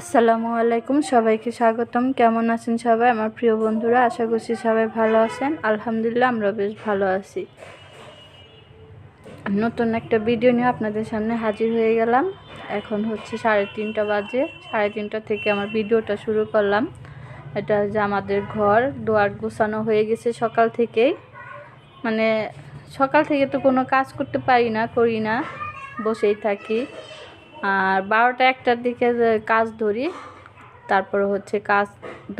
আসসালামু আলাইকুম, সবাইকে স্বাগতম। কেমন আছেন সবাই? আমার প্রিয় বন্ধুরা, আশা করছি সবাই ভালো আছেন। আলহামদুলিল্লাহ আমরা বেশ ভালো আছি। নতুন একটা ভিডিও নিয়ে আপনাদের সামনে হাজির হয়ে গেলাম। এখন হচ্ছে সাড়ে তিনটা বাজে। সাড়ে তিনটা থেকে আমার ভিডিওটা শুরু করলাম। এটা যে আমাদের ঘর, দোয়ার গোছানো হয়ে গেছে সকাল থেকেই। মানে সকাল থেকে তো কোনো কাজ করতে পারি না, করি না, বসেই থাকি। আর বারোটা একটার দিকে কাজ ধরি, তারপর হচ্ছে কাজ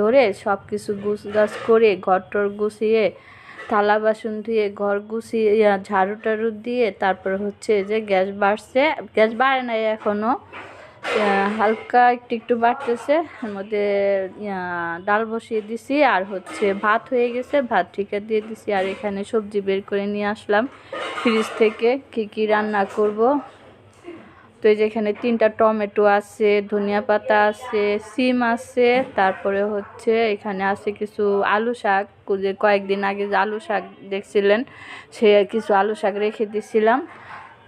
ধরে সব কিছু গুছ গাছ করে ঘর টর গুছিয়ে, থালা বাসন ধুয়ে, ঘর গুছিয়ে, ঝাড়ু টাড়ু দিয়ে, তারপর হচ্ছে যে গ্যাস বাড়ছে। গ্যাস বাড়ে নাই এখনও হালকা একটু একটু বাড়তেছে। এর মধ্যে ডাল বসিয়ে দিছি আর হচ্ছে ভাত হয়ে গেছে। ভাত ঠিকা দিয়ে দিছি আর এখানে সবজি বের করে নিয়ে আসলাম। ফ্রিজ থেকে কী কী রান্না করব তো এই তিনটা টমেটো আছে, ধনিয়া পাতা আছে, সিম আছে, তারপরে হচ্ছে এখানে আছে কিছু আলু শাক। যে কয়েকদিন আগে যে আলু শাক দেখছিলেন, সে কিছু আলু শাক রেখে দিছিলাম।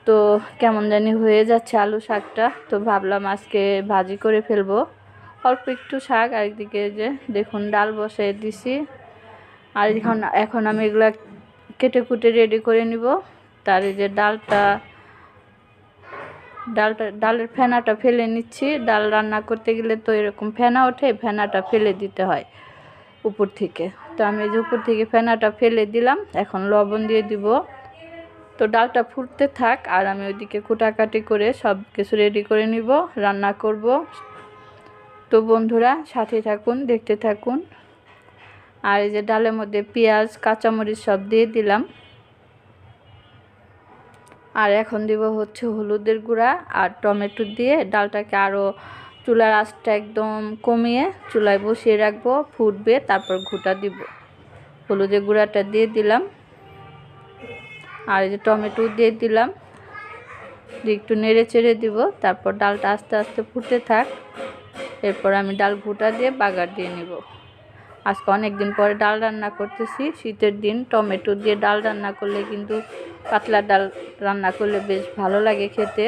তো কেমন জানি হয়ে যাচ্ছে আলু শাকটা। তো ভাবলাম আজকে ভাজি করে ফেলব। অল্প একটু শাক, আর একদিকে যে দেখুন ডাল বসাই দিছি। আর এখন এখন আমি এগুলা কেটে কুটে রেডি করে নিব। তার এই যে ডালটা ডালটা ডালের ফেনাটা ফেলে নিচ্ছি। ডাল রান্না করতে গেলে তো এরকম ফেনা ওঠে, ফেনাটা ফেলে দিতে হয় উপর থেকে। তো আমি যে উপর থেকে ফেনাটা ফেলে দিলাম, এখন লবণ দিয়ে দিব। তো ডালটা ফুটতে থাক, আর আমি ওইদিকে কুটাকাটি করে সব কিছু রেডি করে নিব, রান্না করব। তো বন্ধুরা, সাথে থাকুন, দেখতে থাকুন। আর এই যে ডালের মধ্যে পেঁয়াজ, কাঁচামরিচ সব দিয়ে দিলাম। আর এখন দিব হচ্ছে হলুদের গুঁড়া আর টমেটো দিয়ে ডালটাকে আরও চুলার আঁচটা একদম কমিয়ে চুলায় বসিয়ে রাখব, ফুটবে, তারপর ঘুটা দিব। হলুদের গুঁড়াটা দিয়ে দিলাম। আর এই যে টমেটো দিয়ে দিলাম। একটু নেড়ে চেড়ে দিব, তারপর ডালটা আস্তে আস্তে ফুটে থাক। এরপর আমি ডাল ঘুটা দিয়ে বাগার দিয়ে নিব। আজকে অনেক দিন পরে ডাল রান্না করতেছি। শীতের দিন টমেটো দিয়ে ডাল রান্না করলে কিন্তু পাতলা ডাল রান্না করলে বেশ ভালো লাগে খেতে।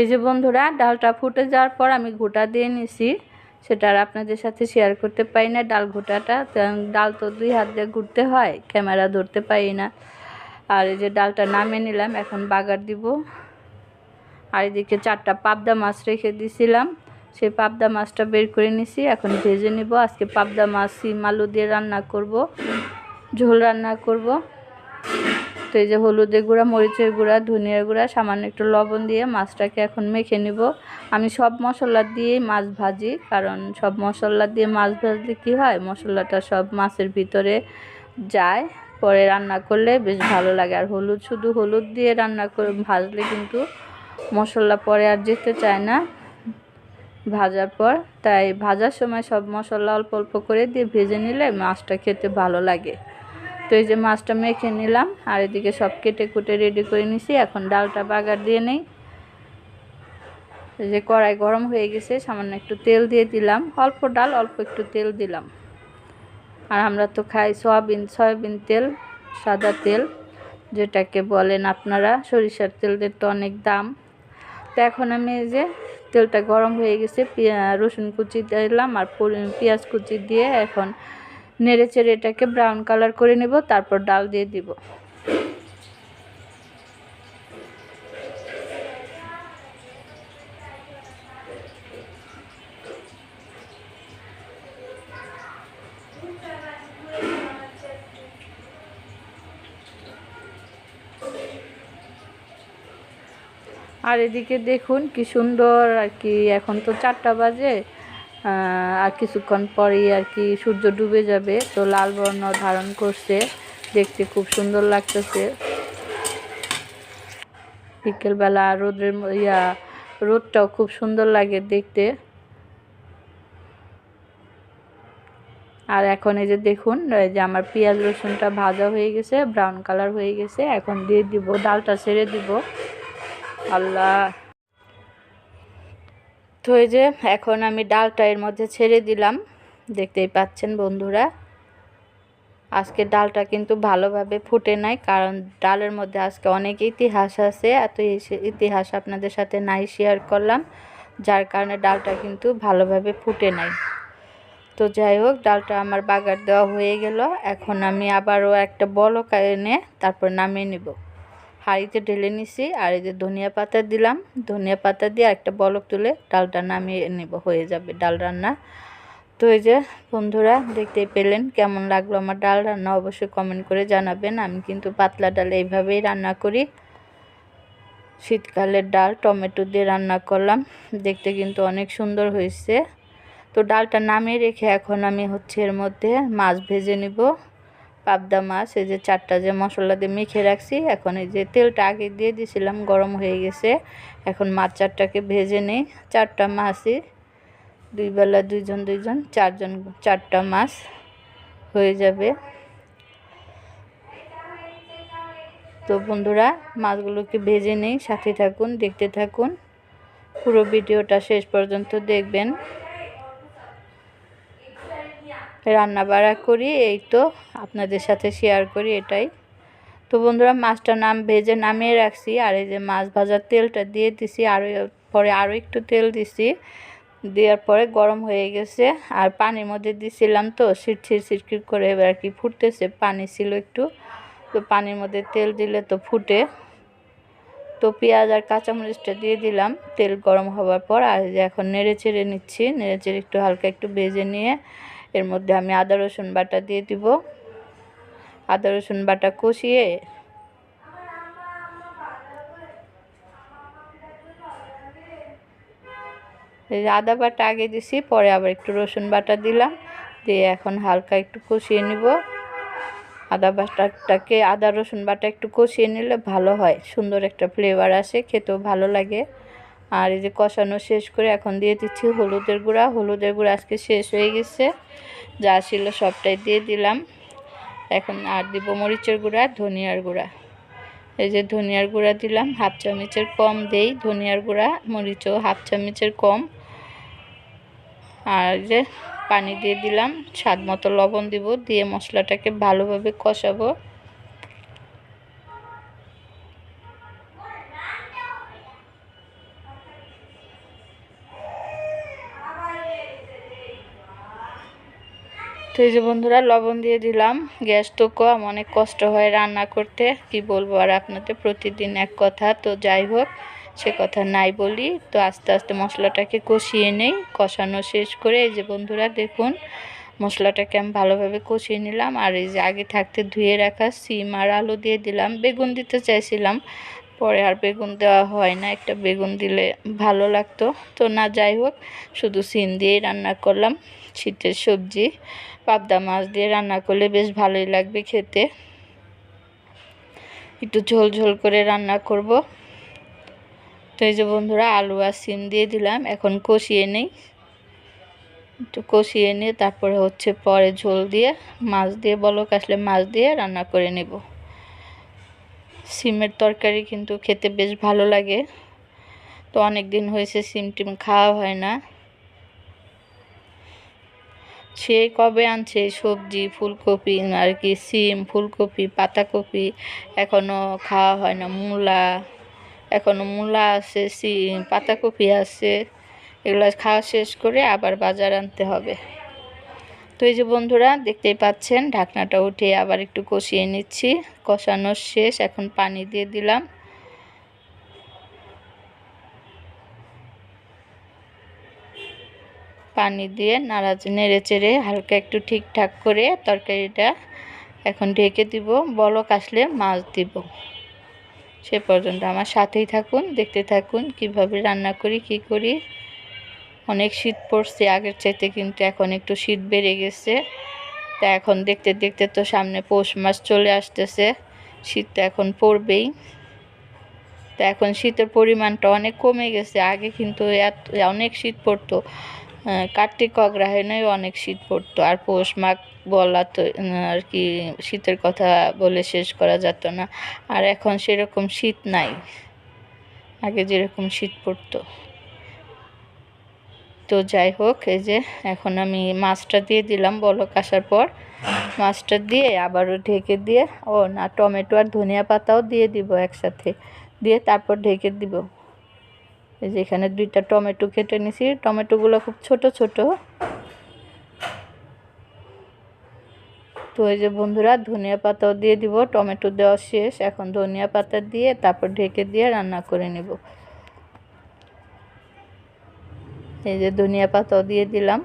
এই যে বন্ধুরা, ডালটা ফুটে যাওয়ার পর আমি ঘোটা দিয়ে নিছি। সেটা আর আপনাদের সাথে শেয়ার করতে পারি না, ডাল ঘোটাটা। ডাল তো দুই হাত দিয়ে ঘুরতে হয়, ক্যামেরা ধরতে পারি না। আর এই যে ডালটা নামিয়ে নিলাম, এখন বাগার দিব। আর এদিকে চারটা পাবদা মাছ রেখে দিছিলাম। সেই পাবদা মাছটা বের করে নিছি, এখন ভেজে নিব। আজকে পাবদা মাছ সিম আলু দিয়ে রান্না করব, ঝোল রান্না করব। তো এই যে হলুদের গুঁড়া, মরিচের গুঁড়া, ধনিয়ার গুঁড়া, সামান্য একটু লবণ দিয়ে মাছটাকে এখন মেখে নিব। আমি সব মশলা দিয়ে মাছ ভাজি, কারণ সব মশলা দিয়ে মাছ ভাজলে কী হয়? মশলাটা সব মাছের ভিতরে যায়। পরে রান্না করলে বেশ ভালো লাগে। আর হলুদ, শুধু হলুদ দিয়ে রান্না করে ভাজলে কিন্তু মশলা পরে আর যেতে চায় না ভাজার পর। তাই ভাজার সময় সব মশলা অল্প অল্প করে দিয়ে ভেজে নিলে মাছটা খেতে ভালো লাগে। তো এই যে মাছটা মেখে নিলাম, আর এদিকে সব কেটে কুটে রেডি করে নিছি। এখন ডালটা বাগার দিয়ে নেই। যে কড়াই গরম হয়ে গেছে, সামান্য একটু তেল দিয়ে দিলাম। অল্প ডাল, অল্প একটু তেল দিলাম। আর আমরা তো খাই সয়াবিন সয়াবিন তেল, সাদা তেল, যেটাকে বলেন আপনারা, সরিষার তেলদের তো অনেক দাম। তো এখন আমি এই যে তেলটা গরম হয়ে গেছে রসুন কুচি দিলাম আর পেঁয়াজ কুচি দিয়ে এখন নেড়ে চেড়ে এটাকে ব্রাউন কালার করে নেব, তারপর ডাল দিয়ে দিব। আর এদিকে দেখুন কি সুন্দর আর কি, এখন তো চারটা বাজে আর কিছুক্ষণ পরেই আর কি সূর্য ডুবে যাবে, তো লাল বর্ণ ধারণ করছে, দেখতে খুব সুন্দর লাগতেছে। বিকেলবেলা রোদের ইয়া, রোদটাও খুব সুন্দর লাগে দেখতে। আর এখন এই যে দেখুন, এই যে আমার পেঁয়াজ রসুনটা ভাজা হয়ে গেছে ব্রাউন কালার হয়ে গেছে, এখন দিয়ে দিব, ডালটা ছেড়ে দিব। আল্লাহ। তো এই যে এখন আমি ডালটা এর মধ্যে ছেড়ে দিলাম। দেখতেই পাচ্ছেন বন্ধুরা। আজকে ডালটা কিন্তু ভালোভাবে ফুটে নাই, কারণ ডালের মধ্যে আজকে অনেক ইতিহাস আছে। এত ইতিহাস আপনাদের সাথে নাই শেয়ার করলাম, যার কারণে ডালটা কিন্তু ভালোভাবে ফুটে নাই। তো যাই হোক, ডালটা আমার বাগার দেওয়া হয়ে গেল। এখন আমি আবারও একটা বলক এনে তারপর নামিয়ে নিব। হাঁড়িতে ঢেলে নিছি, আর এই যে ধনিয়া পাতা দিলাম। ধনিয়া পাতা দিয়ে একটা বলক তুলে ডালটা নামিয়ে নিব, হয়ে যাবে ডাল রান্না। তো এই যে বন্ধুরা, দেখতেই পেলেন কেমন লাগল আমার ডাল রান্না, অবশ্যই কমেন্ট করে জানাবেন। আমি কিন্তু পাতলা ডাল এইভাবেই রান্না করি। শীতকালের ডাল, টমেটো দিয়ে রান্না করলাম, দেখতে কিন্তু অনেক সুন্দর হয়েছে। তো ডালটা নামিয়ে রেখে এখন আমি হচ্ছে এর মধ্যে মাছ ভেজে নিব। পাবদা মাছ, এই যে চারটা যে মশলা দিয়ে মেখে রাখছি, এখন এই যে তেলটা আগে দিয়ে দিয়েছিলাম গরম হয়ে গেছে। এখন মাছ চারটাকে ভেজে নেই। চারটা মাছই, দুই বেলা দুইজন দুইজন, চারজন, চারটা মাছ হয়ে যাবে। তো বন্ধুরা, মাছগুলোকে ভেজে নেই, সাথে থাকুন, দেখতে থাকুন। পুরো ভিডিওটা শেষ পর্যন্ত দেখবেন। রান্না বাড়া করি, এই তো আপনাদের সাথে শেয়ার করি এটাই। তো বন্ধুরা, মাছটা নাম ভেজে নামিয়ে রাখছি, আর এই যে মাছ ভাজার তেলটা দিয়ে দিছি আরও পরে আরও একটু তেল দিছি, দেওয়ার পরে গরম হয়ে গেছে, আর পানির মধ্যে দিছিলাম তো সিটছিট সিটকিট করে এবার আর কি ফুটতেছে, পানি ছিল একটু, তো পানির মধ্যে তেল দিলে তো ফুটে। তো পেঁয়াজ আর কাঁচামরিচটা দিয়ে দিলাম, তেল গরম হওয়ার পর, আর এখন নেড়ে চেড়ে নিচ্ছি, নেড়ে চেড়ে একটু হালকা একটু ভেজে নিয়ে এর মধ্যে আমি আদা, রসুন বাটা দিয়ে দিব। আদা, রসুন বাটা কষিয়ে আদা বাটা আগে দিছি, পরে আবার একটু রসুন বাটা দিলাম। দিয়ে এখন হালকা একটু কষিয়ে নিব। আদা বাটাটাকে, আদা, রসুন বাটা একটু কষিয়ে নিলে ভালো হয়। সুন্দর একটা ফ্লেভার আসে, খেতেও ভালো লাগে। আর এই যে কষানো শেষ করে এখন দিয়ে দিচ্ছি হলুদের গুঁড়া। হলুদের গুঁড়া আজকে শেষ হয়ে গেছে। যা ছিল সবটাই দিয়ে দিলাম। এখন আর দিব মরিচের গুঁড়া, ধনিয়ার গুঁড়া। এই যে ধনিয়ার গুঁড়া দিলাম, হাফ চামচের কম দেই। ধনিয়ার গুঁড়া, মরিচও হাফ চামচের কম। আর যে পানি দিয়ে দিলাম স্বাদ মতো লবণ দিব, দিয়ে মশলাটাকে ভালোভাবে কষাবো। এই যে বন্ধুরা, লবণ দিয়ে দিলাম। গ্যাস তো কম, অনেক কষ্ট হয় রান্না করতে। কি বলব, আর আপনাদের প্রতিদিন এক কথা। তো যাই হোক, সে কথা নাই বলি। তো আস্তে আস্তে মশলাটাকে কষিয়ে নেই, কষানো শেষ করে এই যে বন্ধুরা, দেখুন মশলাটাকে আমি ভালোভাবে কষিয়ে নিলাম। আর এই যে আগে থাকতে ধুয়ে রাখা সিম আর আলু দিয়ে দিলাম। বেগুন দিতে চাইছিলাম পরে আর বেগুন দেওয়া হয় না। একটা বেগুন দিলে ভালো লাগতো। তো না, যাই হোক, শুধু সিম দিয়েই রান্না করলাম। শীতের সবজি, পাবদা মাছ দিয়ে রান্না করলে বেশ ভালোই লাগবে খেতে। একটু ঝোল ঝোল করে রান্না করব। তো এই যে বন্ধুরা, আলু আর সিম দিয়ে দিলাম। এখন কষিয়ে নেই। একটু কষিয়ে নিয়ে তারপরে হচ্ছে পরে ঝোল দিয়ে মাছ দিয়ে, বলক আসলে মাছ দিয়ে রান্না করে নেব। সিমের তরকারি কিন্তু খেতে বেশ ভালো লাগে। তো অনেক দিন হয়েছে সিম টিম খাওয়া হয় না। সে কবে আনছে? সবজি, ফুলকপি আর কি সিম, ফুলকপি, পাতাকপি এখনও খাওয়া হয় না। মূলা এখনও মূলা আছে, সিম, পাতাকপি আছে। এগুলো খাওয়া শেষ করে আবার বাজার আনতে হবে। তো এই যে বন্ধুরা, দেখতেই পাচ্ছেন, ঢাকনাটা উঠে আবার একটু কষিয়ে নিচ্ছি। কষানোর শেষ, এখন পানি দিয়ে দিলাম। পানি দিয়ে নাড়া নেড়ে চেড়ে হালকা একটু ঠিকঠাক করে তরকারিটা এখন ঢেকে দিব। বলক আসলে মাছ দিব। সে পর্যন্ত। আমার সাথেই থাকুন, দেখতে থাকুন, কীভাবে রান্না করি, কি করি। অনেক শীত পড়ছে, আগের চাইতে কিন্তু এখন একটু শীত বেড়ে গেছে। তা এখন দেখতে দেখতে তো সামনে পৌষ মাস চলে আসতেছে, শীত তো এখন পড়বেই। তো এখন শীতের পরিমাণটা অনেক কমে গেছে, আগে কিন্তু এত, অনেক শীত পড়তো। কার্তিক অগ্রহায়ণেও অনেক শীত পড়তো, আর পৌষ মাঘ বলা তো আর কি শীতের কথা বলে শেষ করা যেত না। আর এখন সেরকম শীত নাই, আগে যেরকম শীত পড়তো। তো যাই হোক, এই যে এখন আমি মাছটা দিয়ে দিলাম বলক আসার পর। মাছটা দিয়ে আবারও ঢেকে দিয়ে, ও না, টমেটো আর ধনিয়া পাতাও দিয়ে দিব একসাথে। দিয়ে তারপর ঢেকে দিব। এই যে এখানে দুইটা টমেটো কেটে নিছি। টমেটোগুলো খুব ছোট ছোট। তো এই যে বন্ধুরা, ধনিয়া পাতাও দিয়ে দিব। টমেটো দেওয়া শেষ। এখন ধনিয়া পাতা দিয়ে তারপর ঢেকে দিয়ে রান্না করে নেব। এই যে ধনিয়া পাতাও দিয়ে দিলাম।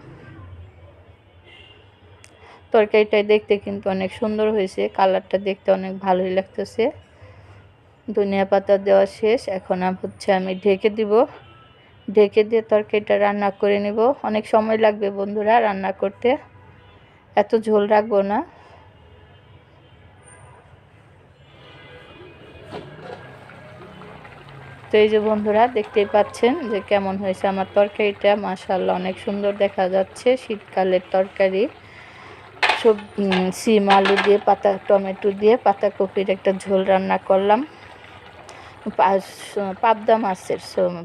তরকারিটা দেখতে কিন্তু অনেক সুন্দর হয়েছে, কালারটা দেখতে অনেক ভালোই লাগতেছে। ধনিয়া পাতা দেওয়া শেষ, এখন হচ্ছে আমি ঢেকে দিব। ঢেকে দিয়ে তরকারিটা রান্না করে নেব। অনেক সময় লাগবে বন্ধুরা রান্না করতে। এত ঝোল রাখব না। তো এই যে বন্ধুরা, দেখতেই পাচ্ছেন যে কেমন হয়েছে আমার তরকারিটা। মাশাল্লাহ অনেক সুন্দর দেখা যাচ্ছে শীতকালের তরকারি। সব সিম, আলু দিয়ে পাতা, টমেটো দিয়ে পাতাকপির একটা ঝোল রান্না করলাম। পাবদা মাছের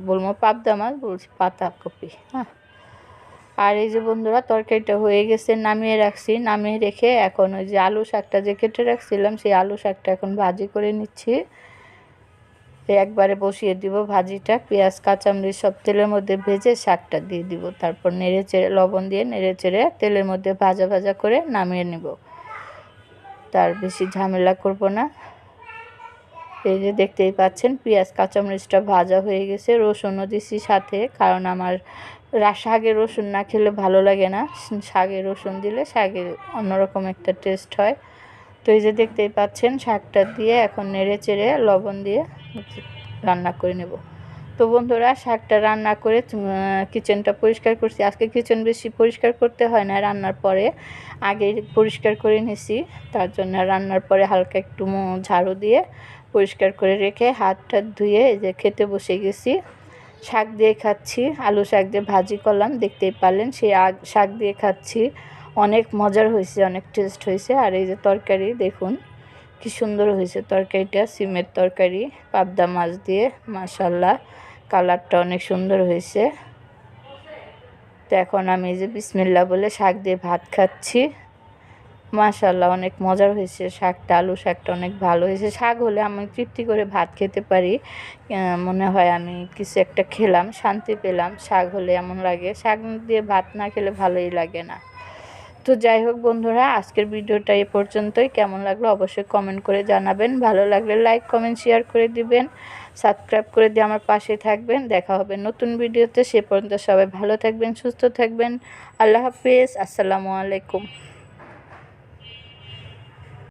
বলব পাবদা মাছ, বলছি পাতাকপি হ্যাঁ। আর এই যে বন্ধুরা, তরকারিটা হয়ে গেছে, নামিয়ে রাখছি। নামিয়ে রেখে এখন ওই যে আলু শাকটা যে কেটে রাখছিলাম, সেই আলু শাকটা এখন ভাজি করে নিচ্ছি। একবারে বসিয়ে দিব ভাজিটা, পেঁয়াজ, কাঁচামরিচ সব তেলের মধ্যে ভেজে শাকটা দিয়ে দিব। তারপর নেড়ে চেড়ে লবণ দিয়ে নেড়ে চেড়ে তেলের মধ্যে ভাজা ভাজা করে নামিয়ে নিব। তার বেশি ঝামেলা করব না। এই যে দেখতেই পাচ্ছেন, পেঁয়াজ, কাঁচামরিচটা ভাজা হয়ে গেছে, রসুনও দিছি সাথে, কারণ আমার শাকে রসুন না খেলে ভালো লাগে না। শাকে রসুন দিলে শাকে অন্যরকম একটা টেস্ট হয়। তো এই যে দেখতেই পাচ্ছেন, শাকটা দিয়ে এখন নেড়ে চেড়ে লবণ দিয়ে রান্না করে নেব। তো বন্ধুরা, শাকটা রান্না করে কিচেনটা পরিষ্কার করছি। আজকে কিচেন বেশি পরিষ্কার করতে হয় না রান্নার পরে। আগে পরিষ্কার করে নিছি, তার জন্য রান্নার পরে হালকা একটু ঝাড়ু দিয়ে পরিষ্কার করে রেখে হাত টাত ধুয়ে এই যে খেতে বসে গেছি। শাক দিয়ে খাচ্ছি, আলু শাক দিয়ে ভাজি করলাম। দেখতেই পারলেন সেই শাক দিয়ে খাচ্ছি। অনেক মজার হয়েছে, অনেক টেস্ট হয়েছে। আর এই যে তরকারি, দেখুন। কি সুন্দর হয়েছে তরকারিটা, সিমের তরকারি, পাবদা মাছ দিয়ে মাশাল্লাহ কালারটা অনেক সুন্দর হয়েছে। তো এখন আমি যে বিসমিল্লা বলে শাক দিয়ে ভাত খাচ্ছি। মাশাল্লাহ অনেক মজার হয়েছে শাকটা, আলু শাকটা অনেক ভালো হয়েছে। শাক হলে আমি তৃপ্তি করে ভাত খেতে পারি। মনে হয় আমি কিছু একটা খেলাম, শান্তি পেলাম। শাক হলে এমন লাগে, শাক দিয়ে ভাত না খেলে ভালোই লাগে না। তো যাই হোক বন্ধুরা, আজকের ভিডিওটা এ পর্যন্তই। কেমন লাগল অবশ্যই কমেন্ট করে জানাবেন। ভালো লাগলে লাইক কমেন্ট শেয়ার করে দিবেন। সাবস্ক্রাইব করে দিয়ে আমার পাশে থাকবেন। দেখা হবে নতুন ভিডিওতে। সে পর্যন্ত সবাই ভালো থাকবেন, সুস্থ থাকবেন। আল্লাহ হাফিজ। আসসালামু আলাইকুম।